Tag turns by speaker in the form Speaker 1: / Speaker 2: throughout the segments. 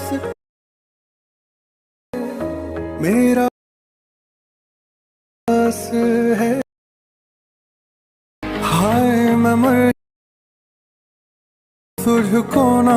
Speaker 1: Pass मेरा pass है हाय मैं मर तुझको ना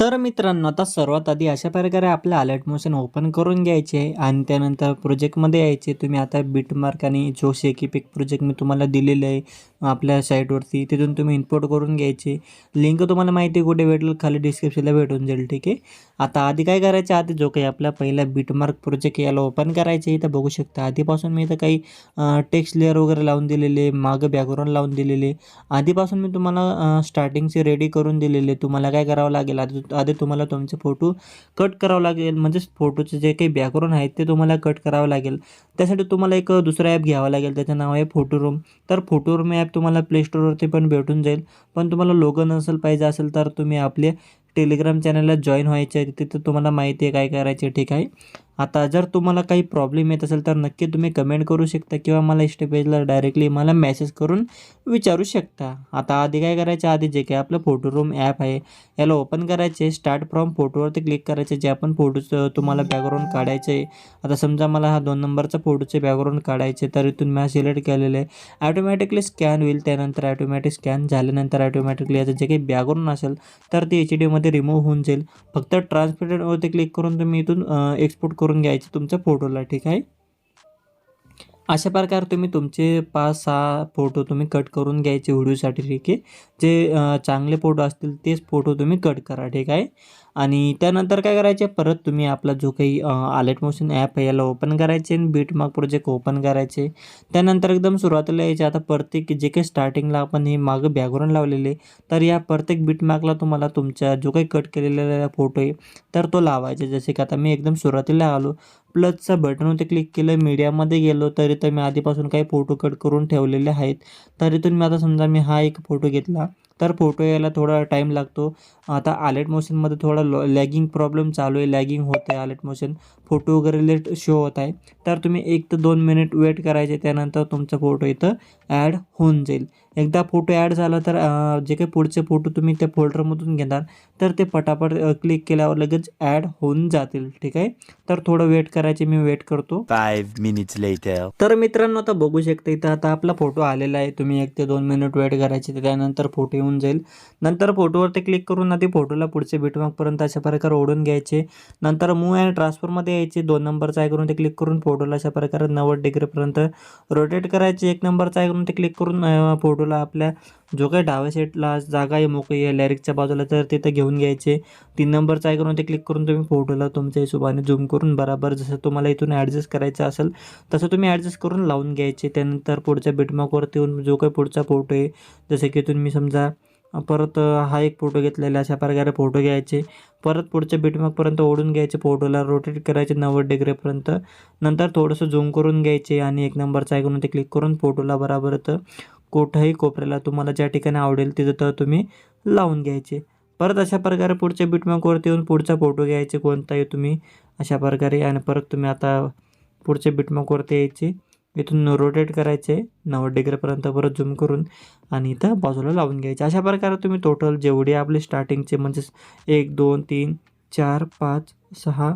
Speaker 2: तर मित्रांनो आता सर्वात आधी अशा प्रकारे आपलं अलर्ट मोशन ओपन करून घ्यायचे आणि त्यानंतर प्रोजेक्टमध्ये यायचे. तुम्ही आता बीटमार्क आणि जो शेकी पिक प्रोजेक्ट मी तुम्हाला दिलेले आहे. आपल्या साईटवरती तिथून तुम्ही इम्पोर्ट करून घ्यायचे. लिंक तुम्हाला माहिती कुठे भेटेल खाली डिस्क्रिप्शनला भेटून जाईल ठीक आहे? आता आधी काय करायचं? आधी जो काही आपला पहिला बीटमार्क प्रोजेक्ट याला ओपन करायचे इथं बघू शकता. आधीपासून मी इथं काही टेक्स्ट लेअर वगैरे लावून दिलेले मागं बॅकग्राऊंड लावून दिलेले. आधीपासून मी तुम्हाला स्टार्टिंगचे रेडी करून दिलेले. तुम्हाला काय करावं लागेल? आधी आधी तुम्हाला तुमचे फोटो कट करावं लागेल. म्हणजेच फोटोचे जे काही बॅकग्राऊंड आहेत ते तुम्हाला कट करावं लागेल. त्यासाठी तुम्हाला एक दुसरा ॲप घ्यावा लागेल. त्याचं नाव आहे फोटो रूम तर फोटो रूम ॲप तुम्हाला प्लेस्टोरवरती पण भेटून जाईल. पण तुम्हाला लोगो नसेल पाहिजे असेल तर तुम्ही आपले टेलिग्राम चॅनलला जॉईन व्हायचे आहे. तिथं तुम्हाला माहिती आहे काय करायचे ठीक आहे? आता जर तुम्हाला काही प्रॉब्लेम येत असेल तर नक्की तुम्ही कमेंट करू शकता किंवा मला इष्ट पेजला डायरेक्टली मला मेसेज करून विचारू शकता. आता आधी काय करायचं? आधी जे काही आपलं फोटो रूम ॲप आहे याला ओपन करायचे. स्टार्ट फ्रॉम फोटोवरती क्लिक करायचे. जे आपण फोटोचं तुम्हाला बॅकग्राऊंड काढायचं. आहे आता समजा मला हा दोन नंबरचा फोटोचे बॅकग्राऊंड काढायचे तर इथून मी हा सिलेक्ट केलेलं आहे. ॲटोमॅटिकली स्कॅन होईल त्यानंतर ॲटोमॅटिक स्कॅन झाल्यानंतर ॲटोमॅटिकली याचं जे काही बॅकग्राऊंड असेल तर ते एच डीमध्ये रिमूव्ह होऊन जाईल. फक्त ट्रान्सपेरंटवरती क्लिक करून तुम्ही इथून एक्सपोर्ट करून घ्यायचे तुमच्या फोटोला ठीक आहे? अशा प्रकारे तुम्ही तुमचे पाच सहा फोटो तुम्ही कट करून घ्यायचे व्हिडिओसाठी ठीक आहे? जे चांगले फोटो असतील तेच फोटो तुम्ही कट करा ठीक आहे? आणि त्यानंतर काय करायचे? परत तुम्ही आपला जो काही आलेट मोशन ॲप आहे याला ओपन करायचे आणि बीटमार्क प्रोजेक्ट ओपन करायचे. त्यानंतर एकदम सुरुवातीला यायचे. आता प्रत्येक जे काही स्टार्टिंगला आपण हे मागं बॅकग्राऊंड लावलेले तर या प्रत्येक बीटमार्कला तुम्हाला तुमच्या जो काही कट केलेला फोटो आहे तर तो लावायचा. जसे की आता मी एकदम सुरुवातीला आलो प्लसचा बटनवरती क्लिक केलं मीडियामध्ये गेलो तरी तर मी आधीपासून काही फोटो कट करून ठेवलेले आहेत. तर इथून मी आता समजा मी हा एक फोटो घेतला तर फोटो यायला थोडा टाईम लागतो. आता आलेट मोशनमध्ये थोडा लॅगिंग प्रॉब्लेम चालू आहे लॅगिंग होत आहे आलेट मोशन फोटो वगैरे लेट शो होत आहे. तर तुम्ही एक ते दोन मिनिट वेट करायचे त्यानंतर तुमचा फोटो इथं ॲड होऊन जाईल. एकदा फोटो ॲड झाला तर जे काही पुढचे फोटो तुम्ही त्या फोल्डरमधून घेणार तर ते पटापट क्लिक केल्यावर लगेच ॲड होऊन जातील. ठीक आहे? तर थोडं वेट करायचे मी वेट करतो.
Speaker 3: Five minutes later.
Speaker 2: तर मित्रांनो आता बघू शकता इथं आता आपला फोटो आलेला आहे. तुम्ही एक ते दोन मिनिट वेट करायचे तर त्यानंतर फोटो येऊन जाईल. नंतर फोटोवरती क्लिक करून आधी फोटोला पुढचे बिटमार्कपर्यंत अशा प्रकारे ओढून घ्यायचे. नंतर मूव अँड ट्रान्सफरमध्ये यायचे. दोन नंबरचा आहे करून ते क्लिक करून फोटोला अशा प्रकारे नव्वद डिग्रीपर्यंत रोटेट करायचे. एक नंबरचा आहे करून ते क्लिक करून फोटोला आपल्या जो काही डाव्या सेटला जागा आहे मोकळी आहे लॅरिकच्या बाजूला तर तिथं घेऊन घ्यायचे. तीन नंबरचा आहे करून ते क्लिक करून तुम्ही फोटोला तुमच्या हिशोबाने झूम करून बराबर जसं तुम्हाला इथून ॲडजस्ट करायचं असेल तसं तुम्ही ॲडजस्ट करून लावून घ्यायचे. त्यानंतर पुढच्या बिटमार्कवरती येऊन जो काही पुढचा फोटो आहे जसे की इथून मी समजा परत हा एक फोटो घेतलेला अशा प्रकारे फोटो घ्यायचे. परत पुढच्या बिटमॅकपर्यंत ओढून घ्यायचे फोटोला. रोटेट करायचे नव्वद डिग्रीपर्यंत. नंतर थोडंसं झूम करून घ्यायचे आणि एक नंबरचा ऐकून ते क्लिक करून फोटोला बराबर तर कुठंही कोपऱ्याला तुम्हाला ज्या ठिकाणी आवडेल तिथं तर तुम्ही लावून घ्यायचे. परत अशा प्रकारे पुढच्या बिटमार्कवरती येऊन पुढचा फोटो घ्यायचे कोणताही तुम्ही. अशा प्रकारे आणि परत तुम्ही आता पुढच्या बिटमॅकवरती यायचे. इथून रोटेट करायचे. नव्वद डिग्रीपर्यंत परत झूम करून आणि इथं बाजूला लावून घ्यायचे. अशा प्रकारे तुम्ही टोटल जेवढे आपले स्टार्टिंगचे म्हणजेच एक दोन तीन चार पाच सहा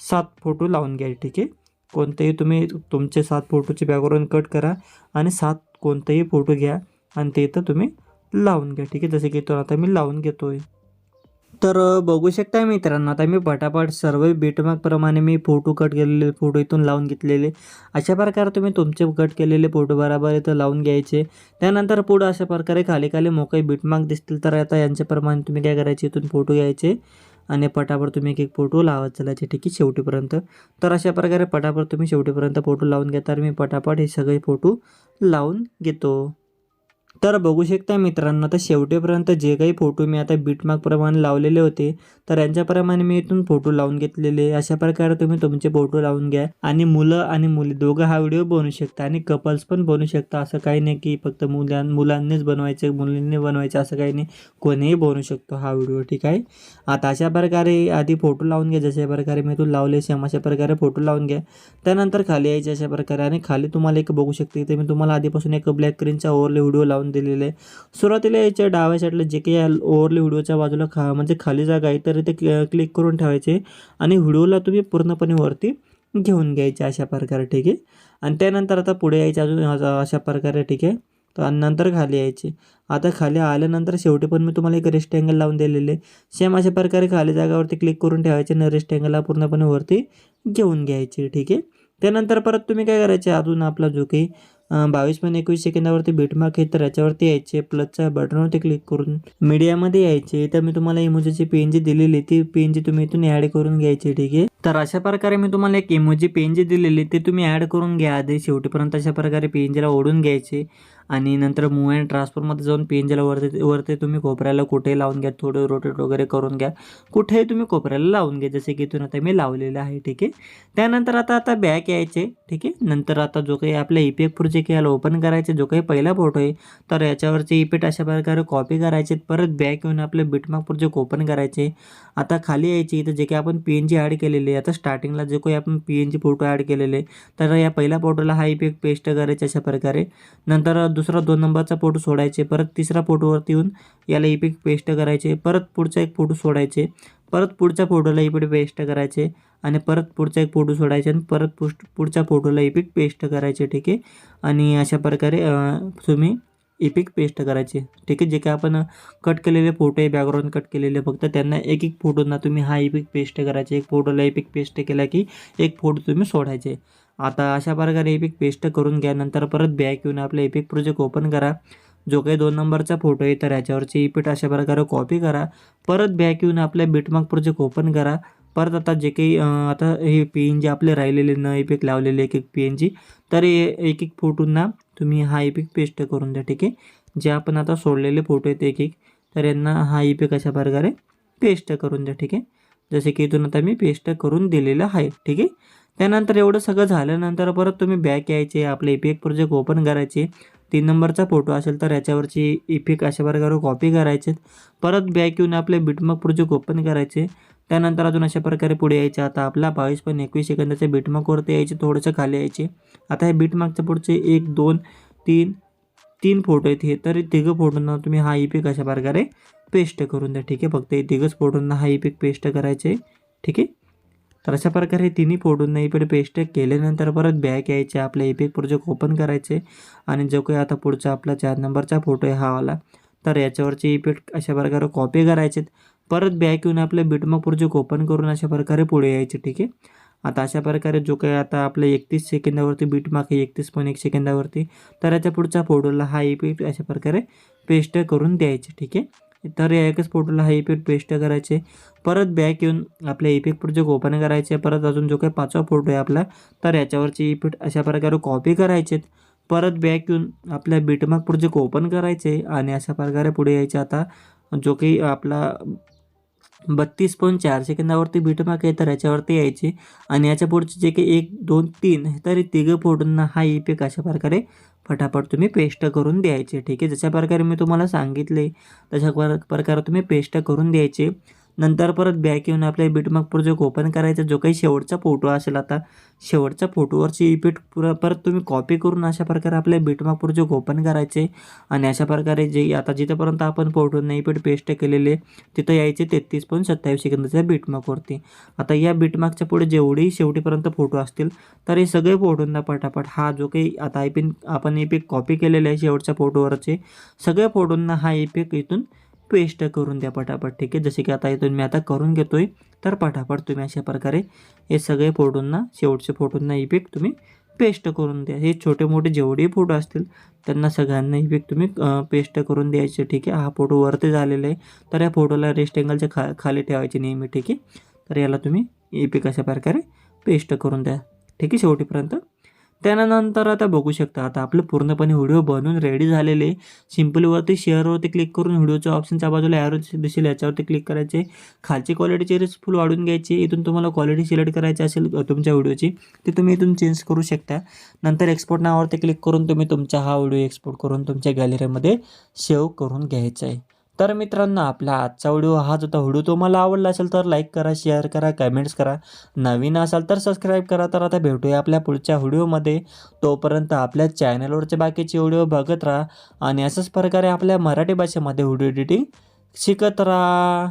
Speaker 2: सात फोटो लावून घ्या ठीक आहे? कोणतेही तुम्ही तुमचे सात फोटोचे बॅकग्राऊंड कट करा आणि सात कोणतेही फोटो घ्या आणि ते इथं तुम्ही लावून घ्या ठीक आहे? जसे की तो आता मी लावून घेतो आहे तर बघू शकता मित्रांनो आता मी पटापट सर्व बीटमार्कप्रमाणे मी फोटो कट केलेले फोटो इथून लावून घेतलेले. अशा प्रकारे तुम्ही तुमचे कट केलेले फोटो बरोबर इथं लावून घ्यायचे. त्यानंतर पुढं अशा प्रकारे खाली खाली मोकळे बीटमार्क दिसतील तर आता यांच्याप्रमाणे तुम्ही काय करायचे इथून फोटो घ्यायचे आणि पटापट तुम्ही एक एक फोटो लावत चालायचे ठीक आहे शेवटीपर्यंत. तर अशा प्रकारे पटापट तुम्ही शेवटीपर्यंत फोटो लावून घेता तर मी पटापट हे सगळे फोटो लावून घेतो. तर बघू शकता मित्रांनो आता शेवटेपर्यंत जे काही फोटो मी आता बीटमार्कप्रमाणे लावलेले होते तर यांच्याप्रमाणे मी इथून फोटो लावून घेतलेले. अशा प्रकारे तुम्ही तुमचे फोटो लावून घ्या. आणि मुलं आणि मुली दोघं हा व्हिडिओ बनवू शकता आणि कपल्स पण बनवू शकता. असं काही नाही की फक्त मुलां मुलांनीच बनवायचे मुलींनी बनवायचे असं काही नाही. कोणीही बनवू शकतो हा व्हिडिओ ठीक आहे? आता अशा प्रकारे आधी फोटो लावून घ्या. जशा प्रकारे मी इथून लावले सेम अशा प्रकारे फोटो लावून घ्या. त्यानंतर खाली यायचे अशा प्रकारे आणि खाली तुम्हाला एक बघू शकते. इथे मी तुम्हाला आधीपासून एक ब्लॅक क्रीनचा ओवरले व्हिडिओ लावून दिलेले आहे. सुरुवातीला याच्या डाव्या साईडला जे काही ओव्हरली व्हिडिओच्या बाजूला खा म्हणजे खाली जागा आहे तर इथे क्लिक करून ठेवायचे. आणि व्हिडिओला तुम्ही पूर्णपणे वरती घेऊन घ्यायचे अशा प्रकारे ठीक आहे? आणि त्यानंतर आता पुढे यायचे अजून अशा प्रकारे ठीक आहे? तर नंतर खाली यायचे. आता खाली आल्यानंतर शेवटी पण मी तुम्हाला एक रेस्ट अँगल लावून दिलेले सेम अशा प्रकारे खाली जागावरती क्लिक करून ठेवायचे आणि रेस्ट अँगलला पूर्णपणे वरती घेऊन घ्यायचे ठीक आहे? त्यानंतर परत तुम्ही काय करायचे? अजून आपला जो काही बावीस पण एकवीस सेकंदावरती बीटमार्क आहे तर याच्यावरती यायचे. प्लसच्या बटनवरती क्लिक करून मीडियामध्ये यायचे. तर मी तुम्हाला इमोजीची पेन जी दिलेली ती पेन जी तुम्ही इथून ॲड करून घ्यायची ठीक आहे? तर अशा प्रकारे मी तुम्हाला एक इमोजी पेन जी दिलेली ते तुम्ही ॲड करून घ्या. आधी शेवटीपर्यंत अशा प्रकारे पेनजीला ओढून घ्यायचे. आणि नंतर मूव अँड ट्रान्सफरमध्ये जाऊन पेनजीला वरती वरती तुम्ही कोपऱ्याला कुठेही लावून घ्या थोडं रोटेट वगैरे करून घ्या. कुठेही तुम्ही कोपऱ्याला लावून घ्या जसे की इथून आता मी लावलेलं आहे ठीक आहे? त्यानंतर आता आता बॅक यायचे ठीक आहे? नंतर आता जो काही आपल्या ई पी एफ प्रोजेक्ट याला ओपन करायचे जो काही पहिला फोटो आहे तर याच्यावरचे इफेक्ट अशा प्रकारे कॉपी करायचे परत बॅक येऊन आपले बिटमार्क प्रोजेक्ट ओपन करायचे. आता खाली यायची इथं जे काही आपण पी एन जी ॲड केलेले आता स्टार्टिंगला जे काही आपण P N G photo add केलेले तर या पहिल्या फोटोला हा इफेक्ट पेस्ट करायचे अशा प्रकारे. नंतर दुसरा दोन नंबरचा फोटो सोडायचे परत तिसरा फोटोवरती येऊन याला इपिक पेस्ट करायचे परत पुढचा एक फोटो सोडायचे परत पुढच्या फोटोला इपिक पेस्ट करायचे आणि परत पुढचा एक फोटो सोडायचे आणि परत पुष्ट पुढच्या फोटोला इपिक पेस्ट करायचे ठीक आहे? आणि अशा प्रकारे तुम्ही इपिक पेस्ट करायचे ठीक आहे? जे काय आपण कट केलेले फोटो आहे बॅकग्राऊंड कट केलेले फक्त त्यांना एक एक फोटोना तुम्ही हा इपिक पेस्ट करायचे एक फोटोला इपिक पेस्ट केला की एक फोटो तुम्ही सोडायचे. आता अशा प्रकारे इपिक पेस्ट करून घ्या. नंतर परत बॅक येऊन आपलं इपिक प्रोजेक्ट ओपन करा. जो काही दोन नंबरचा फोटो आहे तर याच्यावरची इपिट अशा प्रकारे कॉपी करा. परत बॅक येऊन आपल्या बिटमार्क प्रोजेक्ट ओपन करा. परत आता जे काही आता हे पी एन जी आपले राहिलेले न इफेक्ट लावलेले एक एक पी एन जी तर एक एक फोटोंना तुम्ही हा इपिक पेस्ट करून द्या ठीक आहे? जे आपण आता सोडलेले फोटो आहेत एक एक तर यांना हा इपिक अशा प्रकारे पेस्ट करून द्या ठीक आहे? जसे की इथून आता मी पेस्ट करून दिलेलं आहे ठीक आहे? त्यानंतर एवढं सगळं झाल्यानंतर परत तुम्ही बॅक यायचे आपले इफेक्ट प्रोजेक्ट ओपन करायचे. तीन नंबरचा फोटो असेल तर याच्यावरची इफेक्ट अशा प्रकारे कॉपी करायचे. परत बॅक येऊन आपले बिटमार्क प्रोजेक्ट ओपन करायचे. त्यानंतर अजून अशा प्रकारे पुढे यायचे. आता आपला बावीस पण एकवीस सेकंदाच्या बीटमार्कवरती यायचे थोडंसं खाली यायचे. आता हे बीटमार्कच्या पुढचे एक दोन तीन तीन फोटो आहेत. हे तर तिघं फोटोंना तुम्ही हा इफेक्ट अशा प्रकारे पेस्ट करून द्या. ठीक आहे फक्त हे तिघंच फोटोंना हा इपिक पेस्ट करायचे. ठीक आहे? तर अशा प्रकारे तिन्ही तिन्ही फोटोंना इफेक्ट पेस्ट केल्यानंतर परत बॅक यायचे आपले इफेक्ट प्रोजेक्ट ओपन करायचे. आणि जो काही आता पुढचा आपला चार नंबरचा फोटो आहे हा वाला. तर याच्यावरचे इफेक्ट अशा प्रकारे कॉपी करायचे परत बॅक येऊन आपले बिटमॉक प्रोजेक्ट ओपन करून अशा प्रकारे पुढे यायचे ठीक आहे? आता अशा प्रकारे जो काही आता आपल्या एकतीस सेकंदावरती बीटमार्क आहे एकतीस पण एक सेकंदावरती तर याच्या पुढच्या फोटोला हा इफेक्ट अशा प्रकारे पेस्ट करून द्यायचे ठीक आहे? तर या एकच फोटोला हा इफेक्ट पेस्ट करायचे. परत बॅक येऊन आपल्या इफेक्ट प्रोजेक्ट ओपन करायचे. परत अजून जो काही पाचवा फोटो आहे आपला तर याच्यावरची इफेक्ट अशा प्रकारे कॉपी करायचे परत बॅक येऊन आपल्या बीटमार्क प्रोजेक्ट ओपन करायचे आणि अशा प्रकारे पुढे यायचे. आता जो काही आपला बत्तीस पॉईंट चार सेकंदावरती बीटमार्क आहे तर याच्यावरती यायचे. आणि याच्या पुढचे जे काही एक दोन तीन तरी तिघं फोटोंना हा इफेक्ट अशा प्रकारे फटाफट तुम्ही पेस्ट करून द्यायचे ठीक आहे? जशा प्रकारे मी तुम्हाला सांगितले तशा पर- प्रकारे तुम्ही पेस्ट करून द्यायचे. नंतर परत बॅक येऊन आपल्या बिटमार्क प्रोजेक्ट ओपन करायचा जो काही शेवटचा फोटो असेल आता शेवटच्या फोटोवरची इफेक्ट पुरा परत तुम्ही कॉपी करून अशा प्रकारे आपल्या बिटमार्क प्रोजेक्ट ओपन करायचे आणि अशा प्रकारे जे आता जिथंपर्यंत आपण फोटो इफेक्ट पेस्ट केलेले तिथं यायचे तेहतीस पॉईंट सत्तावीस सेकंदाच्या बिटमार्कवरती आता या बिटमार्कच्या पुढे जेवढेही शेवटीपर्यंत फोटो असतील तर हे सगळे फोटोंना पटापट हा जो काही आता आयपिन आपण इफेक्ट कॉपी केलेला आहे शेवटच्या फोटोवरचे सगळ्या फोटोंना हा इफेक्ट इथून पेस्ट करून द्या पटापट ठीक आहे? जसे की आता इथून मी आता करून घेतोय तर पटापट तुम्ही अशा प्रकारे हे सगळे फोटोंना शेवटचे फोटोंना इफेक्ट तुम्ही पेस्ट करून द्या. हे छोटे मोठे जेवढेही फोटो असतील त्यांना सगळ्यांना इफेक्ट तुम्ही पेस्ट करून द्यायचे ठीक आहे? हा फोटो वरती झालेला आहे तर या फोटोला रेस्ट अँगलच्या खा खाली ठेवायचे नेहमी ठीक आहे? तर याला तुम्ही इफेक्ट अशा प्रकारे पेस्ट करून द्या ठीक आहे? शेवटीपर्यंत त्यानंतर आता बघू शकता आता आपलं पूर्णपणे व्हिडिओ बनवून रेडी झालेले सिम्पलवरती शेअरवरती क्लिक करून व्हिडिओच्या ऑप्शनच्या बाजूला ॲरो दिसेल याच्यावरती क्लिक करायचे. खालची क्वालिटीचे रिस्क फुल वाढून घ्यायची. इथून तुम्हाला क्वालिटी सिलेक्ट करायची असेल तुमच्या व्हिडिओची ती तुम्ही इथून चेंज करू शकता. नंतर एक्सपोर्ट नावावरती क्लिक करून तुम्ही तुमचा हा व्हिडिओ एक्सपोर्ट करून तुमच्या गॅलरीमध्ये सेव्ह करून घ्यायचा आहे. तर मित्रांनो आपला आजचा व्हिडिओ हाच होता व्हिडिओ तुम्हाला आवडला असेल तर लाईक करा शेअर करा कमेंट्स करा. नवीन असाल तर सबस्क्राईब करा. तर आता भेटूया आपल्या पुढच्या व्हिडिओमध्ये तोपर्यंत आपल्या चॅनलवरचे बाकीचे व्हिडिओ बघत राहा आणि अशाच प्रकारे आपल्या मराठी भाषेमध्ये व्हिडिओ एडिटिंग शिकत राहा.